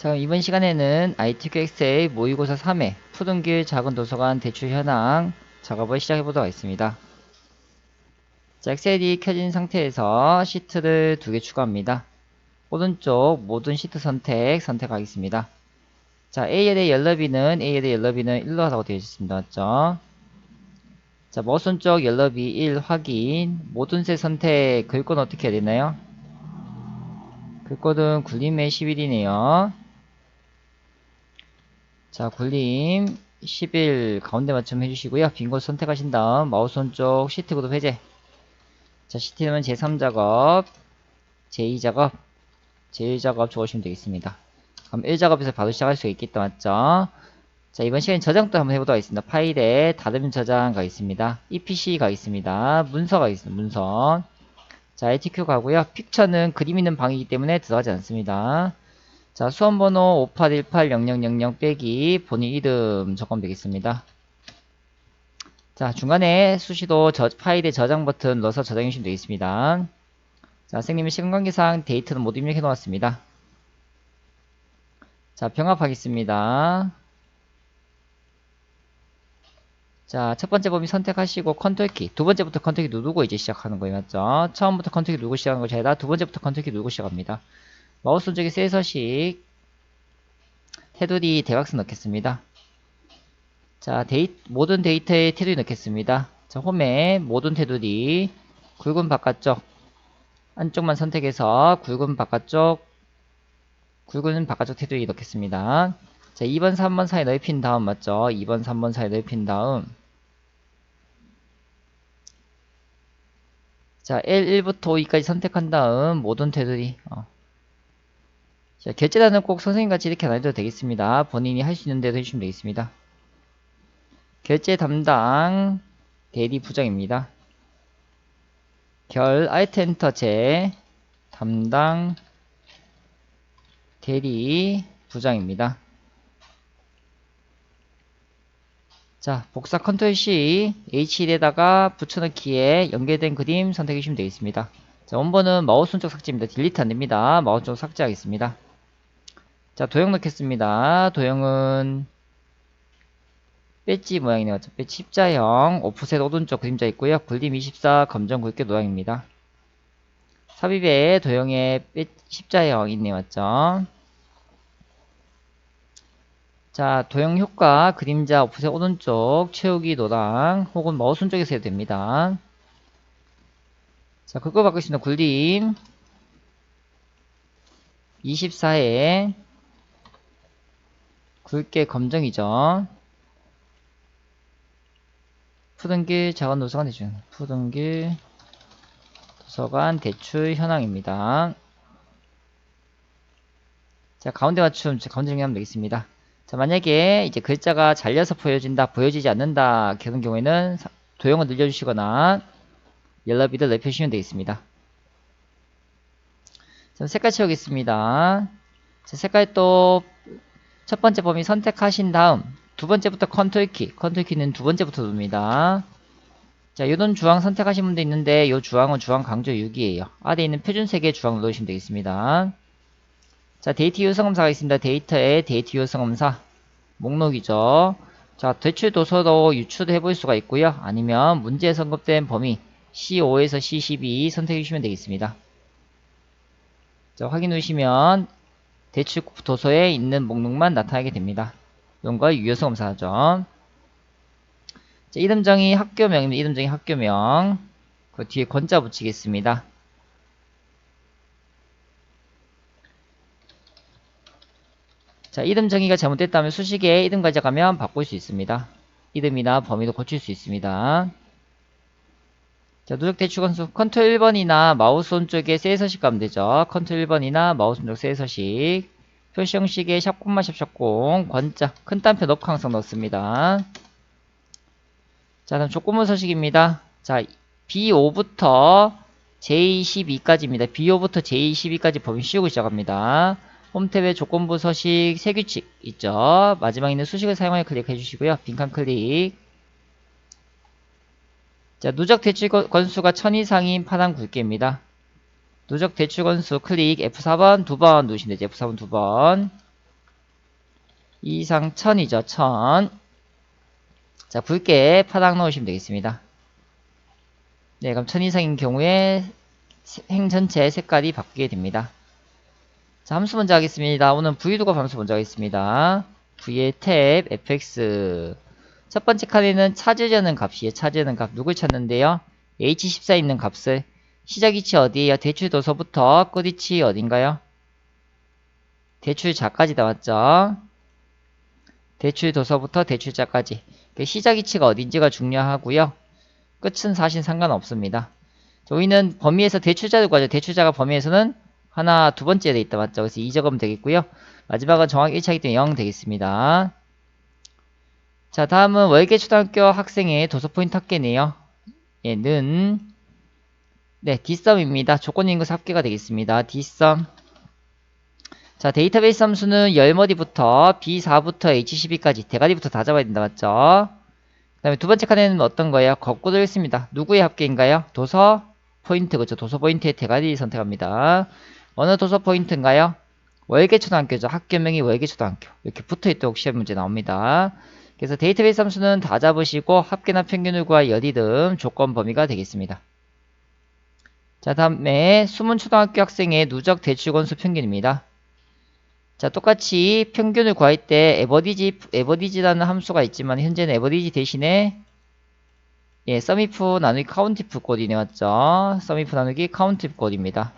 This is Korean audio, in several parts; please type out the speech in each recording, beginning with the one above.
자, 이번 시간에는 ITQ 엑셀 모의고사 3회 푸른길 작은 도서관 대출 현황 작업을 시작해 보도록 하겠습니다. 자, 엑셀이 켜진 상태에서 시트를 두 개 추가합니다. 오른쪽 모든 시트 선택 선택하겠습니다. 자, A의 옐러비는 A의 옐러비는 1로 하라고 되어 있습니다. 맞죠? 자, 머스 쪽 옐러비 1 확인 모든 셀 선택 글꼴은 어떻게 해야 되나요? 글꼴은 굴림의 11이네요. 자, 굴림 11 가운데 맞춤 해주시고요. 빈 곳 선택하신 다음 마우스 오른쪽 시트 그룹 해제. 자, 시트 는 제3작업, 제2작업, 제1작업 적으시면 되겠습니다. 그럼 1작업에서 바로 시작할 수 있겠다, 맞죠? 자, 이번 시간에 저장도 한번 해보도록 하겠습니다. 파일에 다른 저장 가 있습니다. EPC 가 있습니다. 문서 가 있습니다. 문서. 자, LTQ 가고요. 픽처는 그림 있는 방이기 때문에 들어가지 않습니다. 자, 수험번호 58180000 빼기 본인 이름 적으면 되겠습니다. 자, 중간에 수시도 저, 파일에 저장 버튼 눌러서 저장해 주시면 되겠습니다. 자, 선생님의 시간 관계상 데이터는 모두 입력해 놓았습니다. 자, 병합하겠습니다. 자, 첫 번째 범위 선택하시고 컨트롤 키, 두 번째부터 컨트롤 키 누르고 이제 시작하는 거예요. 맞죠? 처음부터 컨트롤 키 누르고 시작하는 것이 아니라 두 번째부터 컨트롤 키 누르고 시작합니다. 마우스 오른쪽에 셀서식 테두리 대각선 넣겠습니다. 자, 데이, 모든 데이터에 테두리 넣겠습니다. 자, 홈에 모든 테두리 굵은 바깥쪽 안쪽만 선택해서 굵은 바깥쪽 굵은 바깥쪽 테두리 넣겠습니다. 자, 2번, 3번 사이 넓힌 다음 맞죠? 2번, 3번 사이 넓힌 다음 자, L1부터 5까지 선택한 다음 모든 테두리 어. 자, 결제단은 꼭 선생님같이 이렇게 안 해도 되겠습니다. 본인이 할 수 있는 대로 해주시면 되겠습니다. 결제 담당 대리 부장입니다. 결 알트 엔터 제 담당 대리 부장입니다. 자, 복사 컨트롤 C, H1에다가 붙여넣기에 연결된 그림 선택해 주시면 되겠습니다. 자, 원본은 마우스 오른쪽 삭제입니다. 딜리트 안됩니다. 마우스 오른쪽 삭제하겠습니다. 자, 도형 넣겠습니다. 도형은 배지 모양이네요. 배지 십자형, 오프셋 오른쪽 그림자 있고요. 굴림 24 검정 굵게 노양입니다. 삽입에 도형에 배 십자형 있네요. 맞죠? 자, 도형 효과, 그림자, 오프셋 오른쪽, 채우기 노랑, 혹은 마우스 오른쪽에서 해도 됩니다. 자, 그거 바꾸겠습니다. 굴림 24에 굵게 검정이죠. 푸른길 작은 도서관 대출 푸른길 도서관 대출 현황입니다. 자 가운데 맞춤 가운데 정리하면 되겠습니다. 자 만약에 이제 글자가 잘려서 보여진다 보여지지 않는다 그런 경우에는 도형을 늘려주시거나 옐러비를 넓혀주시면 되겠습니다. 자 색깔 채우겠습니다. 자 색깔 또 첫 번째 범위 선택하신 다음 두 번째부터 컨트롤 키, 컨트롤 키는 두 번째부터 누릅니다. 자, 요런 주황 선택하신 분도 있는데 요 주황은 주황 강조 6이에요. 아래에 있는 표준 색의 주황 눌러주시면 되겠습니다. 자, 데이터 요성 검사가 있습니다. 데이터에 데이터 요성 검사 목록이죠. 자, 대출 도서로 유출해 볼 수가 있고요. 아니면 문제에 선급된 범위 C5에서 C12 선택해 주시면 되겠습니다. 자, 확인 누르시면 대출 도서에 있는 목록만 나타나게 됩니다. 걸 유효성 검사하죠. 자, 이름정의 학교명입니다. 이름정의 학교명. 그 뒤에 건자 붙이겠습니다. 자, 이름 정의가 잘못됐다면 수식에 이름 가져가면 바꿀 수 있습니다. 이름이나 범위도 고칠 수 있습니다. 자, 누적 대출 건수 컨트롤 1번이나 마우스 오른쪽에 셀 서식 가면 되죠. 컨트롤 1번이나 마우스 오른쪽 셀 서식 표시 형식에 샵콤마 샵샵공 권자 큰 따옴표 넣고 항상 넣습니다. 자 다음 조건부 서식입니다. 자 B5부터 J12까지입니다. B5부터 J12까지 범위 씌우고 시작합니다. 홈탭에 조건부 서식 세 규칙 있죠. 마지막에 있는 수식을 사용하여 클릭해 주시고요. 빈칸 클릭 자 누적 대출 건수가 1000 이상인 파란 굵게입니다. 누적 대출 건수 클릭 F4번 두 번 누르시면 되죠. F4번 두 번. 이상 1000이죠. 1000. 자, 붉게 파당 넣으시면 되겠습니다. 네, 그럼 1000 이상인 경우에 세- 행 전체 색깔이 바뀌게 됩니다. 자, 함수 먼저 하겠습니다. 오늘 v도가 함수 먼저 하겠습니다. v의 탭 fx 첫 번째 칸에는 찾으려는 값이에요. 찾으려는 값 누굴 찾는데요? h14 있는 값을 시작 위치 어디에요? 대출 도서부터 끝 위치 어딘가요? 대출자까지 나왔죠? 대출 도서부터 대출자까지 그 시작 위치가 어딘지가 중요하고요. 끝은 사실 상관없습니다. 저희는 범위에서 대출자를 구하죠. 대출자가 범위에서는 하나 두 번째에 돼 있다 맞죠? 그래서 2 적으면 되겠고요. 마지막은 정확히 1차이기 때문에 0 되겠습니다. 자 다음은 월계 초등학교 학생의 도서 포인트 합계네요. 얘는 네 D썸입니다. 조건인 것이 합계가 되겠습니다. D썸 자 데이터베이스 함수는 열머리부터 B4부터 H12까지 대가리부터 다 잡아야 된다 맞죠? 그 다음에 두 번째 칸에는 어떤 거예요? 거꾸로 했습니다. 누구의 합계인가요? 도서 포인트 그죠? 도서 포인트의 대가리 선택합니다. 어느 도서 포인트인가요? 월계초등학교죠. 학교명이 월계초등학교. 이렇게 붙어있도록 시험 문제 나옵니다. 그래서 데이터베이스 함수는 다 잡으시고 합계나 평균을 구할 여디듬 조건 범위가 되겠습니다. 자 다음에 숨은 초등학교 학생의 누적 대출 건수 평균입니다. 자 똑같이 평균을 구할 때 에버디지 에버디지라는 함수가 있지만 현재는 에버디지 대신에 예 서미프 나누기 카운티프 꼴이네 맞죠? 서미프 나누기 카운티프 꼴입니다.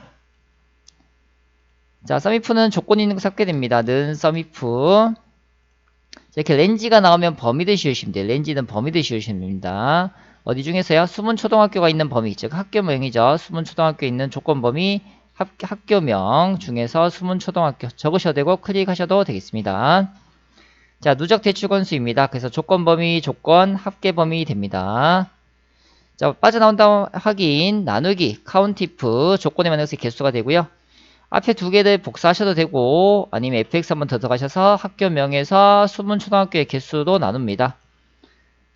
자 서미프는 조건이 있는 거 삭게 됩니다. 는 서미프 이렇게 렌지가 나오면 범위를 씌우시면 돼요. 렌지는 범위를 씌우시면 됩니다. 어디 중에서요? 숨은 초등학교가 있는 범위, 즉 학교명이죠. 숨은 초등학교 있는 조건 범위 학, 학교명 중에서 숨은 초등학교 적으셔도 되고 클릭하셔도 되겠습니다. 자, 누적 대출 건수입니다. 그래서 조건 범위, 조건, 합계 범위 됩니다. 자, 빠져나온 다음 확인, 나누기, 카운티프, 조건에 맞는 것의 개수가 되고요. 앞에 두 개를 복사하셔도 되고 아니면 fx 한번 더 들어가셔서 학교명에서 숨은 초등학교의 개수도 나눕니다.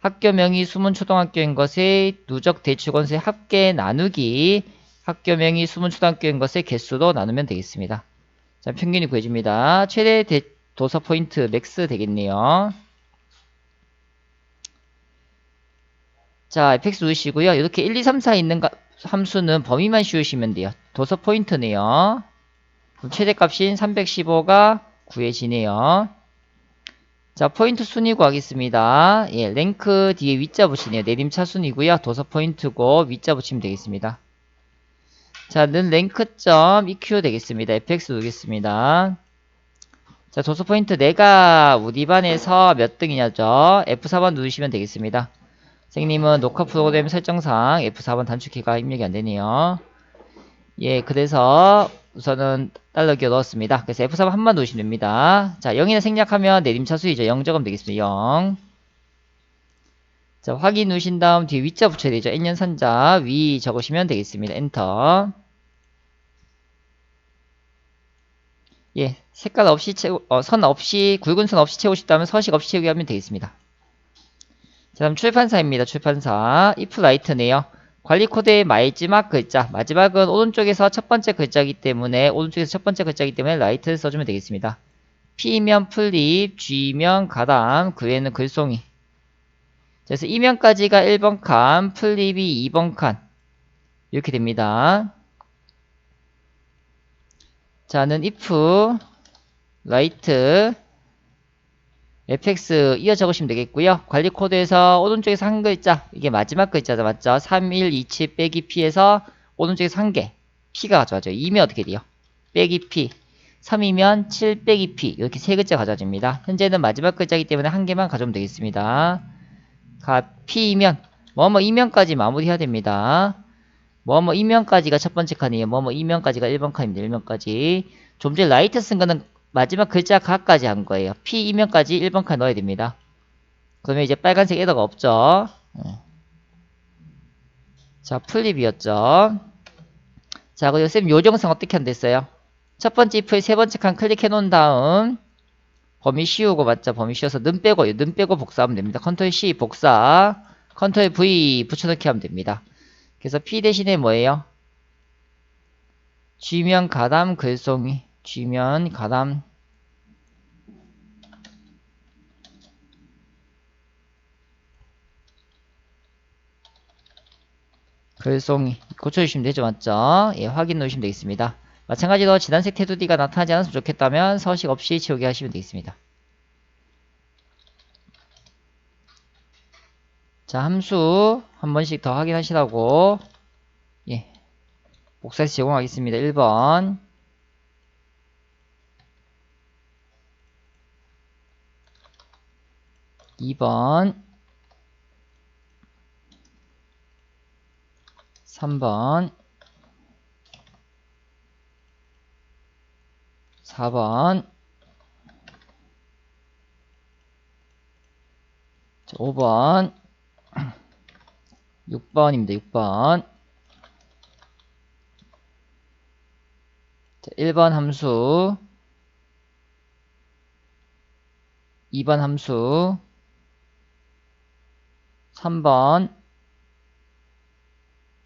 학교명이 숨은 초등학교인 것의 누적 대출 건수의 합계 나누기 학교명이 숨은 초등학교인 것의 개수도 나누면 되겠습니다. 자, 평균이 구해집니다. 최대 대, 도서 포인트 맥스 되겠네요. 자, fx 누르시고요. 이렇게 1, 2, 3, 4 있는 가, 함수는 범위만 씌우시면 돼요. 도서 포인트네요. 최대값인 315가 구해지네요. 자, 포인트 순위 구하겠습니다. 예, 랭크 뒤에 위자 붙이네요. 내림 차 순이고요. 도서 포인트고 위자 붙이면 되겠습니다. 자, 는 랭크점 EQ 되겠습니다. fx 누르겠습니다. 자, 도서 포인트 내가 우리 반에서 몇 등이냐죠? F4번 누르시면 되겠습니다. 선생님은 녹화 프로그램 설정상 F4번 단축키가 입력이 안 되네요. 예, 그래서 우선은 달러기어 넣었습니다. 그래서 F3 한번 누르시면 됩니다. 자, 0이나 생략하면 내림차수이죠. 0 적으면 되겠습니다. 0. 자, 확인 누르신 다음 뒤에 위자 붙여야 되죠. 1년 산자 위 적으시면 되겠습니다. 엔터. 예, 색깔 없이 채우, 어, 선 없이, 굵은 선 없이 채우고 싶다면 서식 없이 채우기 하면 되겠습니다. 자, 다음 출판사입니다. 출판사. if write네요. 관리 코드의 마지막 글자. 마지막은 오른쪽에서 첫 번째 글자이기 때문에, 오른쪽에서 첫 번째 글자이기 때문에 write를 써주면 되겠습니다. P면 플립, G면 가담, 그 외에는 글송이. 그래서 이면까지가 1번 칸, 플립이 2번 칸. 이렇게 됩니다. 자는 if fx 이어 적으시면 되겠고요. 관리 코드에서 오른쪽에서 한 글자, 이게 마지막 글자죠. 맞죠? 3127 빼기 p에서 오른쪽에서 한 개, p가 가져와죠. 2면 어떻게 돼요? 빼기 p. 3이면 7 빼기 p. 이렇게 세 글자 가져집니다. 현재는 마지막 글자이기 때문에 한 개만 가져오면 되겠습니다. 가 p이면 뭐뭐 이면까지 마무리해야 됩니다. 뭐뭐 이면까지가 첫 번째 칸이에요. 뭐뭐 이면까지가 1번 칸입니다. 1면까지. 좀 전에 라이트 쓴 거는 마지막 글자 가까지 한 거예요. P 이면까지 1번 칸 넣어야 됩니다. 그러면 이제 빨간색 에러가 없죠. 네. 자, 플립이었죠. 자, 그리고 쌤 요정성 어떻게 한댔어요? 첫 번째 if의 세 번째 칸 클릭해 놓은 다음 범위 씌우고 맞죠? 범위 씌워서 는 빼고 는 빼고 복사하면 됩니다. 컨트롤 C 복사, 컨트롤 V 붙여넣기 하면 됩니다. 그래서 P 대신에 뭐예요? G면 가담 글송이 쥐면 가담. 글송이. 고쳐주시면 되죠 맞죠? 예 확인 누르시면 되겠습니다. 마찬가지로 진단색 테두리가 나타나지 않았으면 좋겠다면 서식 없이 지우기 하시면 되겠습니다. 자 함수 한 번씩 더 확인하시라고. 예. 복사해서 제공하겠습니다. 1번. 2번 3번 4번 자, 5번 6번입니다. 6번 자, 1번 함수 2번 함수 3번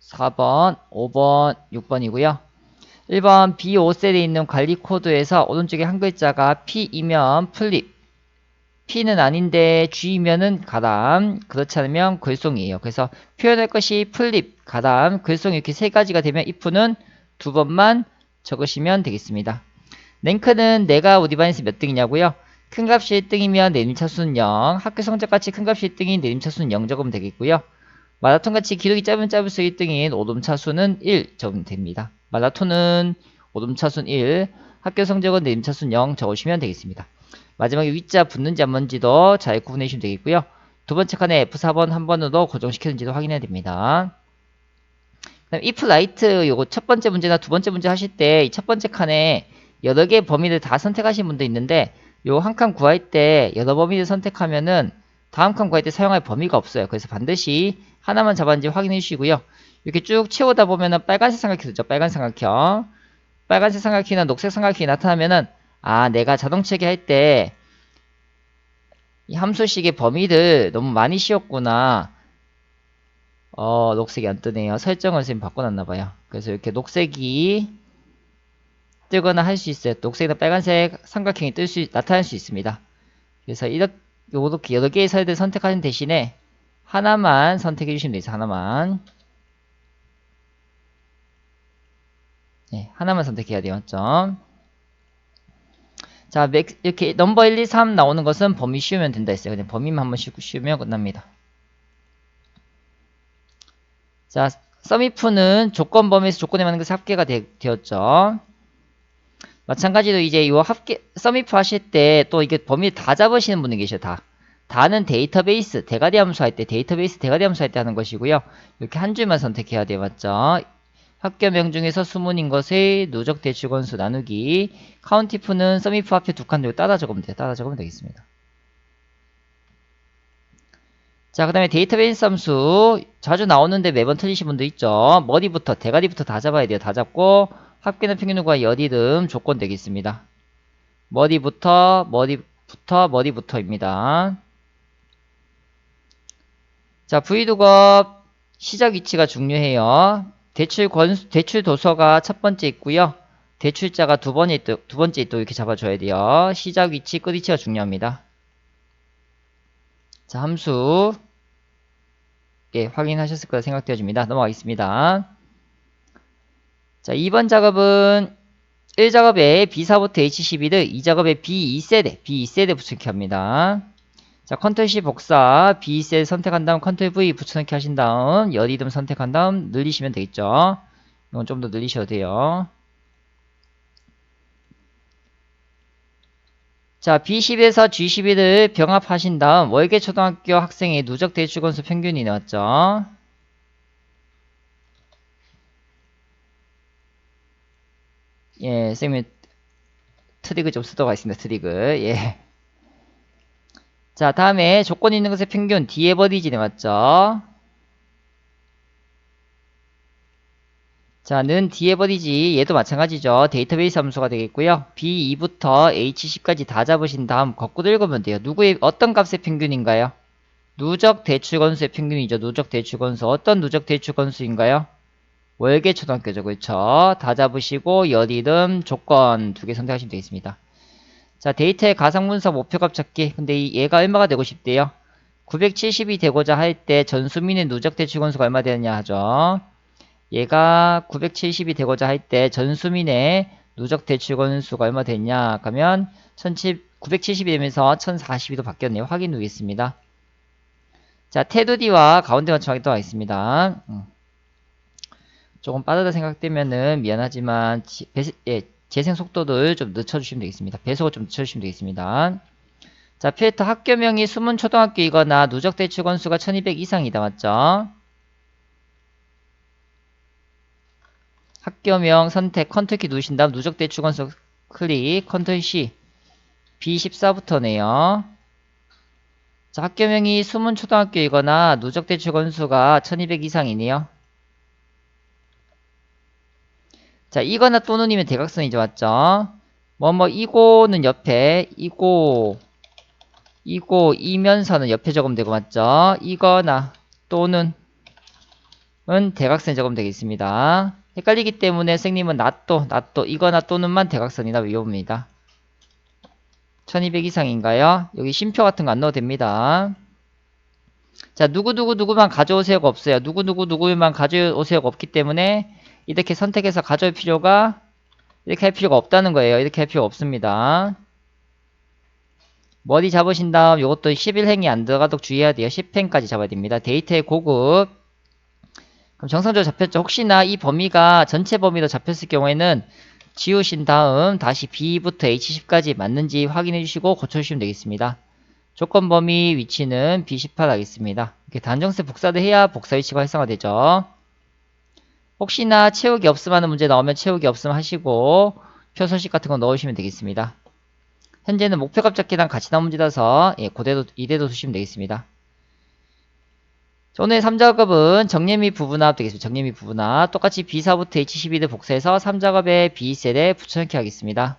4번, 5번, 6번이고요. 1번 B5셀에 있는 관리 코드에서 오른쪽에 한 글자가 P이면 플립, P는 아닌데 G이면은 가담, 그렇지 않으면 글송이에요. 그래서 표현할 것이 플립, 가담, 글송 이렇게 세 가지가 되면 if는 두 번만 적으시면 되겠습니다. 랭크는 내가 우리 반에서 몇 등이냐고요? 큰 값이 1등이면 내림 차수는 0, 학교 성적같이 큰 값이 1등인 내림 차수는 0 적으면 되겠고요. 마라톤같이 기록이 짧으면 짧을수록 1등인 오름 차수는 1 적으면 됩니다. 마라톤은 오름 차수는 1, 학교 성적은 내림 차수는 0 적으시면 되겠습니다. 마지막에 위자 붙는지 안 붙는지도 잘 구분해 주시면 되겠고요. 두 번째 칸에 F4번 한 번으로 고정시켰는지도 확인해야 됩니다. 그다음 if right 요거 첫 번째 문제나 두 번째 문제 하실 때 이 첫 번째 칸에 여러 개의 범위를 다 선택하신 분도 있는데 요 한 칸 구할 때 여러 범위를 선택하면은 다음 칸 구할 때 사용할 범위가 없어요. 그래서 반드시 하나만 잡았는지 확인해 주시고요. 이렇게 쭉 채우다 보면은 빨간색 삼각형 되죠. 빨간 삼각형. 빨간색 삼각형이나 녹색 삼각형이 나타나면은 아 내가 자동체계 할 때 이 함수식의 범위를 너무 많이 씌웠구나. 어 녹색이 안 뜨네요. 설정을 지금 바꿔놨나봐요. 그래서 이렇게 녹색이 뜨거나 할 수 있어요. 녹색이나 빨간색 삼각형이 뜰 수 나타날 수 있습니다. 그래서 이렇게 요렇게 여러 개의 사이드를 선택하는 대신에 하나만 선택해 주시면 되죠. 하나만. 네, 하나만 선택해야 돼요. 맞죠? 자, 맥, 이렇게 넘버 1, 2, 3 나오는 것은 범위 씌우면 된다 했어요. 그냥 범위만 한번 씌우, 씌우면 끝납니다. 자, 서미프는 조건 범위에서 조건에 맞는 것이 합계가 되, 었죠 마찬가지로 이제 이 합계, 서미프 하실 때 또 이게 범위 다 잡으시는 분이 계셔, 다. 다는 데이터베이스, 대가리 함수 할 때, 데이터베이스 대가리 함수 할 때 하는 것이고요. 이렇게 한 줄만 선택해야 돼요. 맞죠? 학교명 중에서 수문인 것의 누적 대출건수 나누기 카운티프는 서미프 앞에 두 칸 들고 따라 적으면 돼요. 따라 적으면 되겠습니다. 자, 그 다음에 데이터베이스 함수 자주 나오는데 매번 틀리신 분도 있죠. 머리부터, 대가리부터 다 잡아야 돼요. 다 잡고 합계는 평균과 여리름 조건 되겠습니다. 머리부터, 머리부터, 머리부터입니다. 자, 브이두겁 시작 위치가 중요해요. 대출 권 대출 도서가 첫 번째 있고요. 대출자가 두 번째 또, 두 번째 또 이렇게 잡아줘야 돼요. 시작 위치, 끝 위치가 중요합니다. 자, 함수 예, 확인하셨을 거라 생각되어집니다. 넘어가겠습니다. 자, 2번 작업은 1작업에 B4부터 H12를 2작업에 B2셀에 B2셀에 붙여넣기 합니다. 자, 컨트롤 C 복사, B2셀 선택한 다음 컨트롤 V 붙여넣기 하신 다음 여리듬 선택한 다음 늘리시면 되겠죠. 이건 좀 더 늘리셔도 돼요. 자, B10에서 G11을 병합하신 다음 월계 초등학교 학생의 누적 대출 건수 평균이 나왔죠. 예, 쌤이 트릭을 좀 쓰도록 하겠습니다. 트릭을. 예. 자, 다음에 조건 있는 것의 평균 D에 버리지네 맞죠? 자, 는 D에 버리지 얘도 마찬가지죠. 데이터베이스 함수가 되겠고요. B2부터 H10까지 다 잡으신 다음 거꾸로 읽으면 돼요. 누구의 어떤 값의 평균인가요? 누적 대출 건수의 평균이죠. 누적 대출 건수. 어떤 누적 대출 건수인가요? 월계 초등학교죠. 그렇죠? 다 잡으시고 여리름 조건 두 개 선택하시면 되겠습니다. 자, 데이터의 가상분석 목표값 찾기. 근데 이 얘가 얼마가 되고 싶대요? 970이 되고자 할 때 전수민의 누적 대출 건수가 얼마 되느냐 하죠. 얘가 970이 되고자 할 때 전수민의 누적 대출 건수가 얼마 됐냐? 그러면 970이 되면서 1040이도 바뀌었네요. 확인 누르겠습니다. 자, 테두디와 가운데 맞춤 하겠도록 하겠습니다. 음. 조금 빠르다 생각되면은 미안하지만 지, 배, 예, 재생 속도를 좀 늦춰주시면 되겠습니다. 배속을 좀 늦춰주시면 되겠습니다. 자, 필터 학교명이 숨은 초등학교이거나 누적 대출 건수가 1200 이상이다. 맞죠? 학교명 선택 컨트롤 키 누르신 다음 누적 대출 건수 클릭 컨트롤 C B14부터네요. 자, 학교명이 숨은 초등학교이거나 누적 대출 건수가 1200 이상이네요. 자, 이거나 또는이면 대각선이죠. 맞죠? 뭐, 뭐, 이고는 옆에, 이고, 이고, 이면서는 옆에 적으면 되고, 맞죠? 이거나 또는, 은 대각선에 적으면 되겠습니다. 헷갈리기 때문에 선생님은 나또, 나또, 이거나 또는만 대각선이다 외워봅니다. 1200 이상인가요? 여기 심표 같은 거 안 넣어도 됩니다. 자, 누구누구 누구만 가져오세요가 없어요. 누구누구 누구만 가져오세요가 없기 때문에 이렇게 선택해서 가져올 필요가 이렇게 할 필요가 없다는 거예요. 이렇게 할 필요 없습니다. 머리 잡으신 다음 이것도 11행이 안 들어가도록 주의해야 돼요. 10행까지 잡아야 됩니다. 데이터의 고급 그럼 정상적으로 잡혔죠. 혹시나 이 범위가 전체 범위로 잡혔을 경우에는 지우신 다음 다시 B부터 H10까지 맞는지 확인해 주시고 고쳐주시면 되겠습니다. 조건 범위 위치는 B18 하겠습니다. 이렇게 단정세 복사를 해야 복사 위치가 활성화되죠. 혹시나 채우기 없음 하는 문제 나오면 채우기 없음 하시고 표서식 같은 거 넣으시면 되겠습니다. 현재는 목표값 잡기랑 같이 나온 문제라서 예, 그대로 이대로 두시면 되겠습니다. 오늘 3작업은 정례 및 부분합 되겠습니다. 및 부분합 똑같이 B4부터 H12를 복사해서 3작업의 B셀에 붙여넣기 하겠습니다.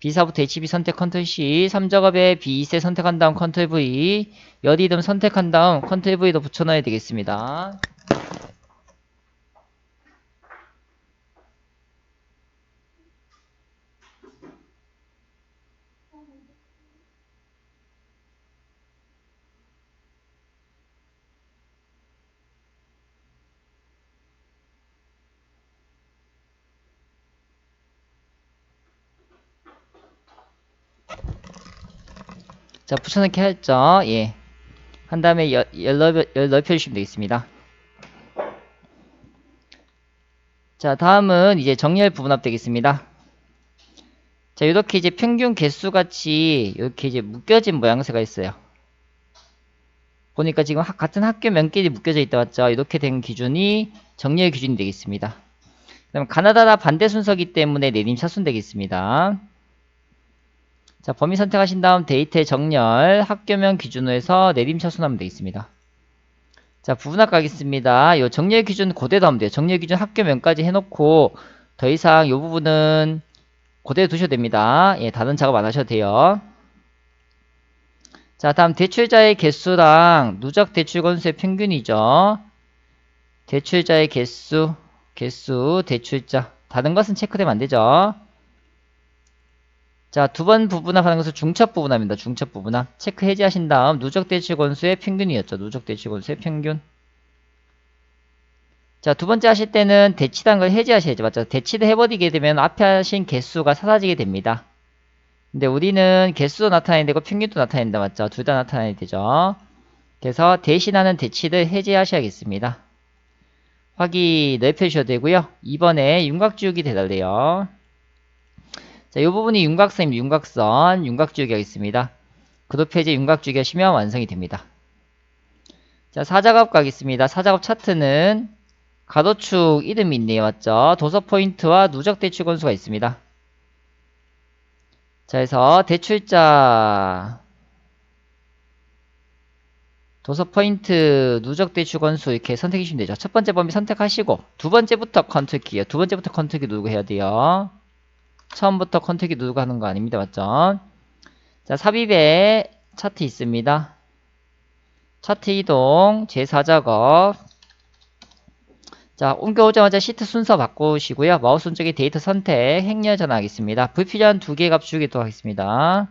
B4부터 H2 선택 컨트롤 C 3작업의 B2셀 선택한 다음 컨트롤 V 열 이름 선택한 다음 컨트롤 V도 붙여넣어야 되겠습니다. 자, 붙여넣기 했죠. 예. 한 다음에 열, 열, 넓, 열 넓혀주시면 되겠습니다. 자, 다음은 이제 정렬 부분합 되겠습니다. 자, 이렇게 이제 평균 개수 같이 이렇게 이제 묶여진 모양새가 있어요. 보니까 지금 하, 같은 학교 명끼리 묶여져 있다 맞죠? 이렇게 된 기준이 정렬 기준이 되겠습니다. 그다음 가나다라 반대 순서기 때문에 내림 차순 되겠습니다. 자, 범위 선택하신 다음 데이터의 정렬, 학교명 기준으로 해서 내림 차순하면 되겠습니다. 자, 부분합 가겠습니다. 요 정렬 기준 그대로 하면 돼요. 정렬 기준 학교명까지 해놓고 더 이상 요 부분은 그대로 두셔도 됩니다. 예, 다른 작업 안 하셔도 돼요. 자, 다음 대출자의 개수랑 누적 대출 건수의 평균이죠. 대출자의 개수, 개수, 대출자. 다른 것은 체크되면 안 되죠. 자, 두 번 부분합하는 것은 중첩 부분합입니다. 중첩 부분합. 체크 해제하신 다음 누적 대출 건수의 평균이었죠. 누적 대출 건수의 평균. 자, 두 번째 하실 때는 대치단 걸 해제하셔야죠. 맞죠? 대치를 해버리게 되면 앞에 하신 개수가 사라지게 됩니다. 근데 우리는 개수도 나타내야 되고 평균도 나타내야 된다. 맞죠? 둘 다 나타내야 되죠. 그래서 대신하는 대치를 해제하셔야겠습니다. 확인 넓혀주셔도 되고요. 이번에 윤곽 지우기 대달래요. 자, 이 부분이 윤곽선입니다. 윤곽선, 윤곽지우기 하겠습니다. 그룹 페이지 윤곽지우기 하시면 완성이 됩니다. 자, 사작업 가겠습니다. 사작업 차트는 가로축 이름이 있네요. 맞죠? 도서 포인트와 누적 대출 건수가 있습니다. 자, 그래서 대출자 도서 포인트 누적 대출 건수 이렇게 선택해 주시면 되죠. 첫 번째 범위 선택하시고 두 번째부터 컨트롤 키요. 두 번째부터 컨트롤 키 누르고 해야 돼요. 처음부터 컨택이 누르고 하는 거 아닙니다. 맞죠? 자, 삽입에 차트 있습니다. 차트 이동, 제4작업. 자, 옮겨오자마자 시트 순서 바꾸시고요. 마우스 오른쪽에 데이터 선택, 행렬 전환하겠습니다. 불필요한 두 개 값 주기도 하겠습니다.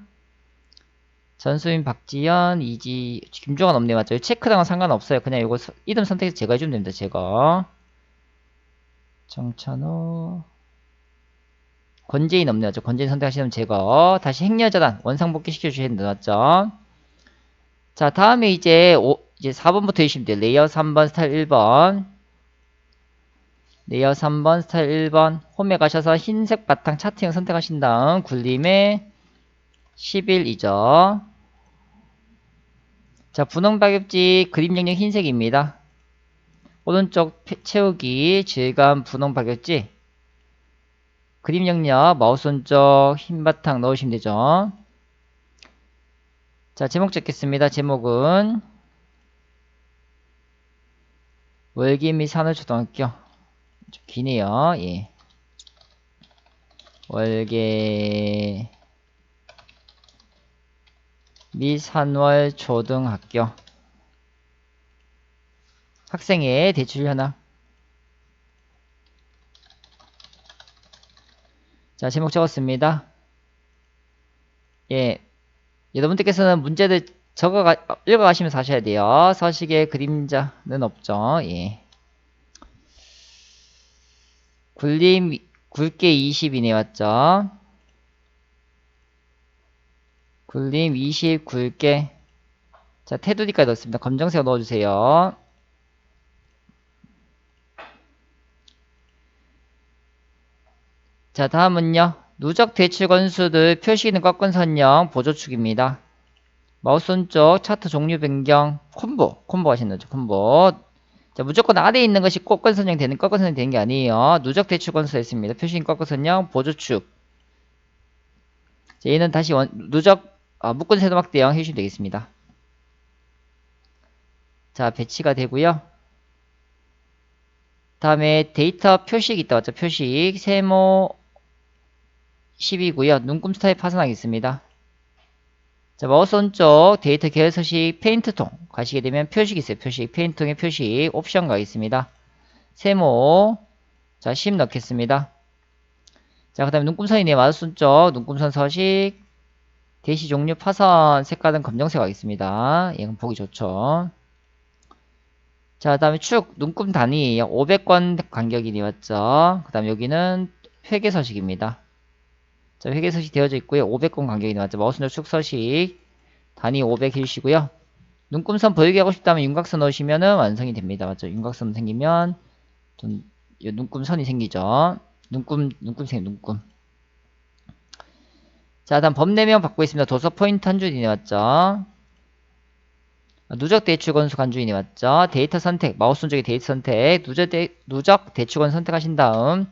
전수인 박지연, 이지, 김종환 없네 맞죠? 체크당은 상관없어요. 그냥 이거 이름 선택해서 제거해주면 됩니다. 제거. 정찬호 권재인 없네요. 저 권재인 선택하시면 제거. 다시 행여자단 원상복귀 시켜주시면 넣었죠. 자, 다음에 이제 오, 이제 4번부터 해주시면 돼요. 레이어 3번, 스타일 1번. 레이어 3번, 스타일 1번. 홈에 가셔서 흰색 바탕 차트형 선택하신 다음 굴림에 11이죠. 자, 분홍 박엽지 그림 영역 흰색입니다. 오른쪽 폐- 채우기 질감 분홍 박엽지 그림 영역 마우스 오른쪽 흰 바탕 넣으시면 되죠. 자, 제목 적겠습니다. 제목은 월계미 산울초등학교 좀 기네요. 예. 월계 미산월 초등학교 학생의 대출 현황 자 제목 적었습니다. 예. 여러분들께서는 문제들 적어가 읽어가시면서 하셔야 돼요. 서식의 그림자는 없죠. 예. 굴림 굵게 20이네 맞죠? 굴림 20 굵게. 자 테두리까지 넣었습니다. 검정색 넣어주세요 자 다음은요. 누적 대출 건수들 표시는 꺾은 선형 보조축입니다. 마우스 오른쪽 차트 종류 변경 콤보 콤보 하시는 거죠 콤보. 자 무조건 아래에 있는 것이 꺾은 선형 되는 꺾은 선형 되는 게 아니에요. 누적 대출 건수 했습니다. 표시는 꺾은 선형 보조축. 자, 얘는 다시 원, 누적 아, 묶은 세도 막 대형 해주시면 되겠습니다. 자 배치가 되고요. 다음에 데이터 표식 있다 맞죠 표식. 세모 10이고요. 눈금 스타일 파손하겠습니다. 자, 마우스 오른쪽 데이터 계열 서식 페인트통 가시게 되면 표식 있어요. 표식 페인트통의 표식 옵션 가겠습니다. 세모 자, 10 넣겠습니다. 자, 그 다음에 눈금선이네. 마우스 오른쪽 눈금선 서식 대시 종류 파선 색깔은 검정색 하겠습니다. 이건 보기 좋죠. 자, 그 다음에 축 눈금 단위 500권 간격이니 맞죠? 그 다음 여기는 회계 서식입니다. 자, 회계 서식 되어져 있고요. 500권 간격이 나왔죠. 마우스는 축 서식 단위 500 해주시고요. 눈금선 보이게 하고 싶다면 윤곽선 넣으시면은 완성이 됩니다. 맞죠? 윤곽선 생기면 좀 눈금선이 생기죠. 눈금 눈금 생 눈금. 자, 다음 법내명 받고 있습니다. 도서 포인트 한 줄이네 맞죠? 아, 누적 대출 건수 간주인이 맞죠? 데이터 선택, 마우스 오른쪽에 데이터 선택, 누적, 대, 누적 대출건 선택하신 다음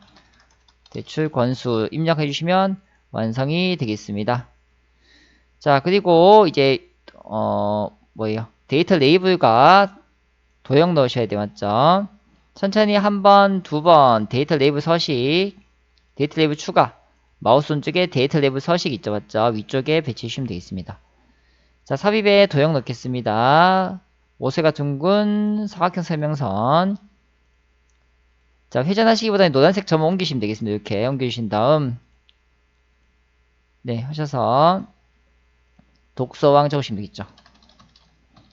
대출 건수 입력해 주시면 완성이 되겠습니다. 자, 그리고 이제 어 뭐예요? 데이터 레이블과 도형 넣으셔야. 맞죠? 천천히 한 번, 두 번 데이터 레이블 서식, 데이터 레이블 추가, 마우스 오른쪽에 데이터 레이블 서식 있죠. 맞죠? 위쪽에 배치해 주시면 되겠습니다. 자, 삽입에 도형 넣겠습니다. 오세가 둥근 사각형 설명선. 자, 회전하시기보다는 노란색 점을 옮기시면 되겠습니다. 이렇게 옮겨주신 다음 네, 하셔서 독서왕 적으시면 되겠죠.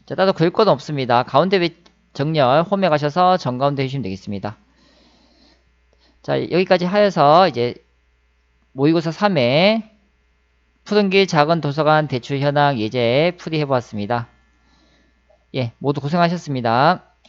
자, 따로 그릴 건 없습니다. 가운데 정렬, 홈에 가셔서 정가운데 해주시면 되겠습니다. 자, 여기까지 하여서 이제 모의고사 3회 푸른길 작은 도서관 대출 현황 예제 풀이 해보았습니다. 예, 모두 고생하셨습니다.